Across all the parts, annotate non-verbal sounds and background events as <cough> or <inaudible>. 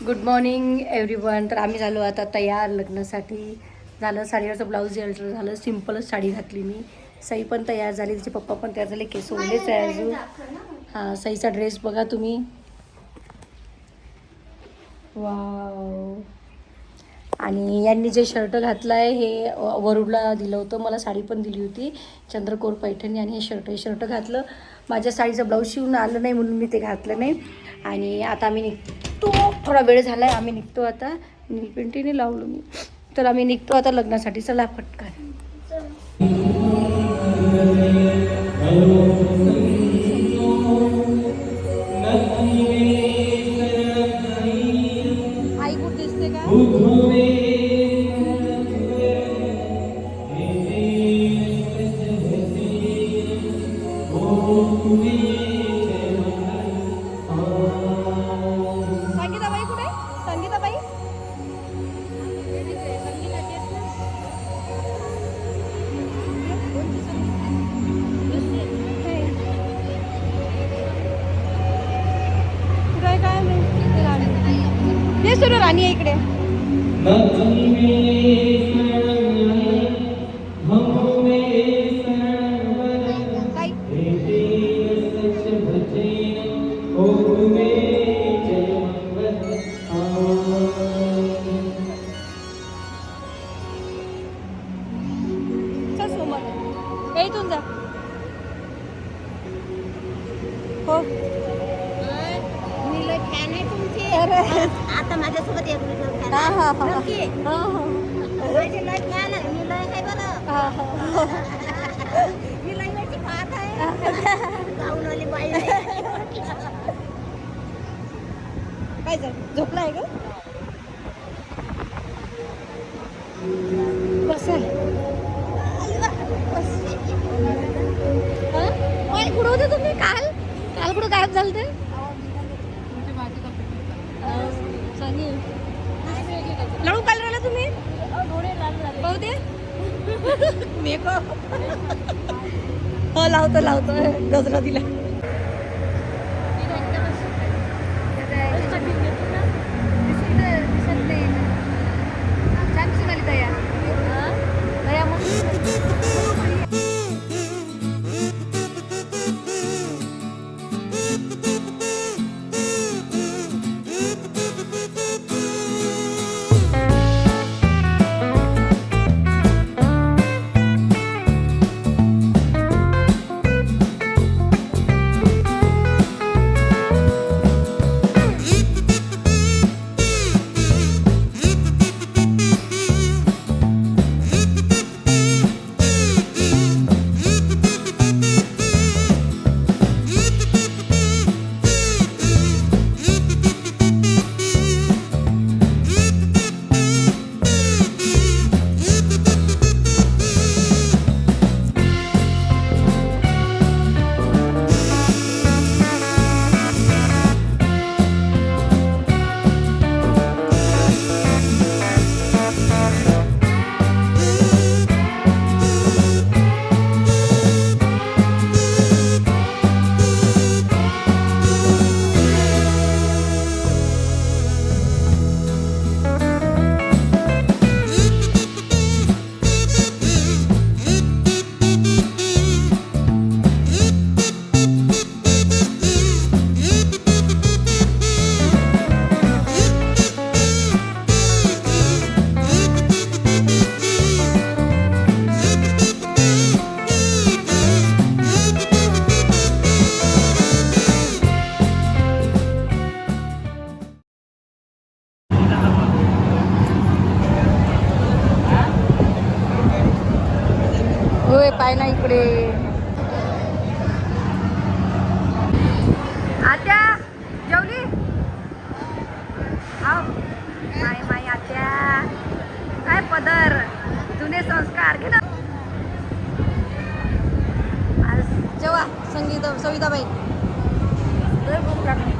Good morning everyone तर आम्ही झालो आता तयार लग्नासाठी. झालं साडीवरचं ब्लाऊज अल्टर झालं सिम्पलच साडी घातली मी. सई पण तयार झाली तिचे पप्पा पण तयार झाले केस ओलेच आहे अजून हां सईचा ड्रेस बघा तुम्ही. वाव आणि यांनी जे शर्ट घातलं आहे हे वरुडला दिलं होतं. मला साडी पण दिली होती चंद्रकोर पैठणी आणि हे शर्ट हे शर्ट घातलं. माझ्या साडीचं ब्लाऊज शिवून आलं नाही म्हणून मी ते घातलं नाही. आणि आता आम्ही निघतो. थोडा वेळ झाला आहे आम्ही निघतो आता. नीलपेंटीने लावलो मी. तर आम्ही निघतो आता लग्नासाठी. चला पटकन. आई कुठे दिसते का? सुरू राणी इकडे. हो मी लय फॅन आहे तुमची अरे. हा हा हा नक्की. माझे लय आहे मी लय आहे बरं हा हा मी लय पाहत आहे गाऊन बाई काय झालं झोपला आहे का बस कुठं होते तुम्ही काल काल कुठं गायब झालं ते लढू काल राहिला तुम्ही पाहू दे मेकअप हो लावतो लावतो. गजरा दिला होय पाय ना इकडे. आत्या जेवली? माय माय आत्या. काय पदर? जुने संस्कार. घे ना. आज जेव्हा संगीत सविताबाई लय भूक लागली.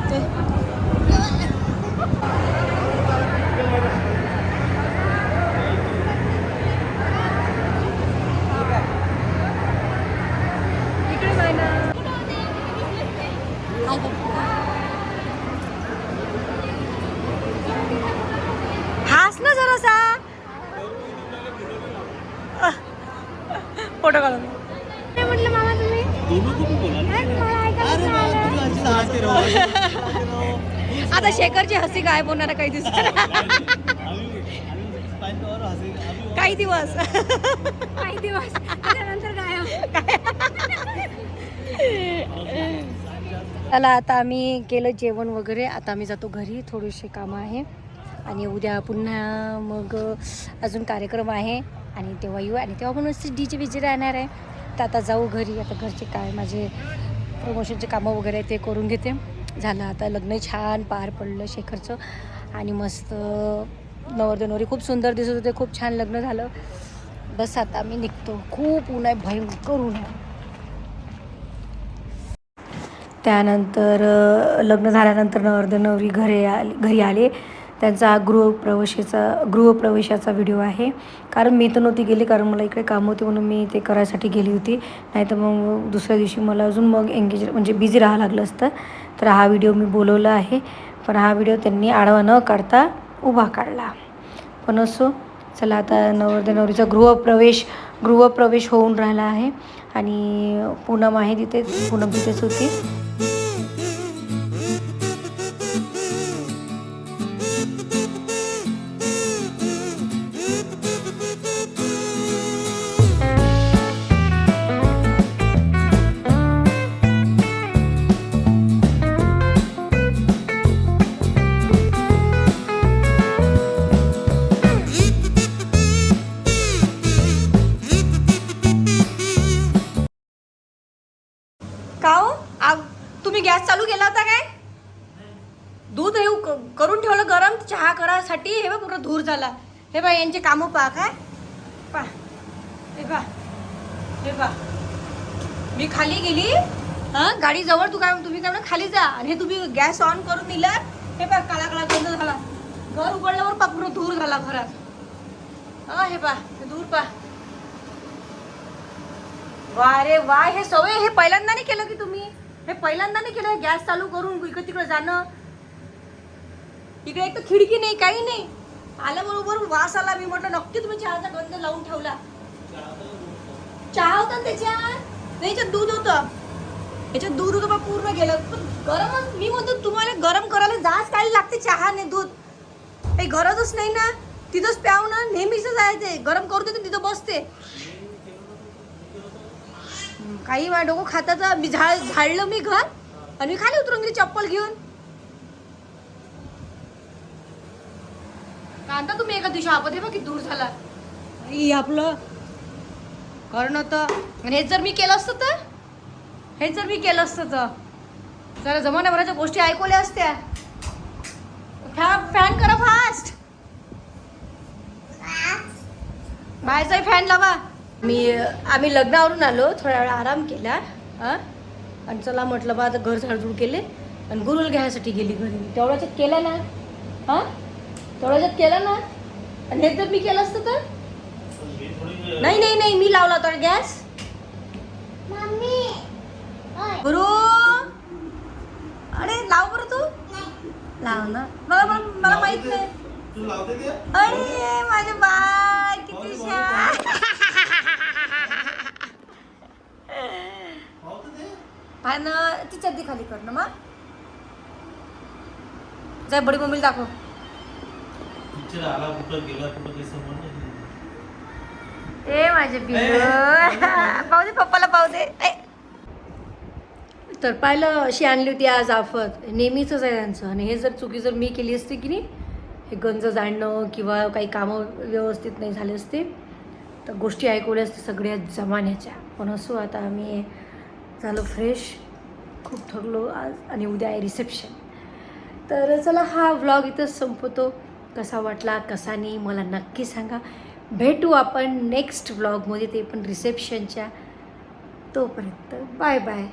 इकडे बाय ना हाय का? आता शेखरची हसी काय बोलणार काही दिवस काही दिवस. काही दिवस. त्यानंतर त्याला आता आम्ही केलं जेवण वगैरे. आता आम्ही जातो घरी. थोडीशी कामं आहे. आणि उद्या पुन्हा मग अजून कार्यक्रम आहे. आणि तेव्हा येऊ. आणि तेव्हा पण डी जे विजे राहणार आहे. तर आता जाऊ घरी. आता घरचे काय? माझे प्रमोशनचे कामं वगैरे ते करून घेते. झालं आता लग्न छान पार पडलं शेखरचं. आणि मस्त नवरदेनवरी खूप सुंदर दिसत होते खूप छान लग्न झालं. बस आता आम्ही निघतो. खूप ऊन आहे भयंकर ऊन आहे. त्यानंतर लग्न झाल्यानंतर नवरदेव नवरी घरी आले घरी आले. त्यांचा हा गृहप्रवेशाचा गृहप्रवेशाचा व्हिडिओ आहे. कारण मी तर नव्हती गेली कारण मला इकडे काम होते म्हणून मी ते करायसाठी गेली होती. नाही तर मग दुसऱ्या दिवशी मला अजून मग एंगेज म्हणजे बिझी राहावं लागलं असतं. तर हा व्हिडिओ मी बोलवला आहे. पण हा व्हिडिओ त्यांनी आडवा न काढता उभा काढला. पण असो चला आता नवरदेव नवरीचा गृहप्रवेश गृहप्रवेश होऊन राहिला आहे. आणि पूनम आहे तिथे पूनम तिथेच होती. झाला. हे बा यांचे कामं पहा काय? पा हे पा हे पा मी खाली गेली. हां गाडी जवळ तू काय तुम्ही काय खाली जा. आणि हे तुम्ही गॅस ऑन करून दिला. हे पा काळा काळा गंध झाला. घर उघडल्यावर पा पूर्ण धूर झाला घरात. हा हे पा हे धूर पा वा रे वा हे सवय हे पहिल्यांदा नाही केलं की तुम्ही? हे पहिल्यांदा नाही केलं गॅस चालू करून इकडे तिकडे जाणं. इकडे एक तर खिडकी नाही काही नाही. आल्याबरोबर वास आला मी म्हटलं नक्की तुम्ही चहाचा गंध लावून ठेवला. चहा होता ना त्याच्यात? नाही याच्यात दूध होतं. याच्यात दूध होतं पण पूर्ण गेलं. पण गरम मी म्हणतो तुम्हाला गरम करायला जाच काय लागते चहा नाही दूध? काही गरजच नाही ना. तिथंच प्याव ना नेहमीच आहे ते गरम करू देते तिथं बसते. काही माझ्या डोकं खाताचा. मी झाड झाडलं मी घर आणि मी खाली उतरून गेली चप्पल घेऊन. कांदा तुम्ही एका दिवशी आपत हे बघ किती दूर झाला. आई आपलं. कारण होतं आणि हेच जर मी केलं असतं तर? हेच जर मी केलं असतं तर. जरा जमान्याभराच्या गोष्टी ऐकवल्या असत्या. फॅन फॅन करा फास्ट बाहेरचा फॅन लावा. मी आम्ही लग्नावरून आलो थोडा वेळ आराम केला. हां? आणि चला म्हटलं बा आता घर झाडझूड केले. आणि गुरुल घ्यायसाठी गेली घरी. तेवढ्याच्यात केलं ना. हां? तेवढ्याच्यात केलं ना. आणि हे जर मी केलं असतं तर? नाही नाही नाही मी लावला होता गॅस. गुरु. अरे लाव बरं तू. लाव ना. मला मला मला माहीत नाही. अरे माझे बाळ किती <laughs> पाय ना ती चड्डी खाली कर ना मग. जाय बडी मम्मीला दाखव. पिक्चर आला कुठं गेला कुठं काही समज नाही ए माझे <laughs> पाहू दे पप्पाला पाहू दे. तर पाहिलं अशी आणली होती आज आफत. नेहमीच आहे त्यांचं. आणि हे जर चुकी जर मी केली असती की नाही हे गंज जाणणं किंवा काही कामं व्यवस्थित नाही झाले असते तर गोष्टी ऐकवल्या असते सगळ्या जमान्याच्या. पण असो आता आम्ही झालो फ्रेश खूप थकलो आज आणि उद्या आहे रिसेप्शन. तर चला हा व्लॉग इथंच संपवतो. कसा वाटला कसा नाही मला नक्की सांगा. भेटू आपण नेक्स्ट व्लॉगमध्ये ते पण रिसेप्शनच्या तोपर्यंत बाय बाय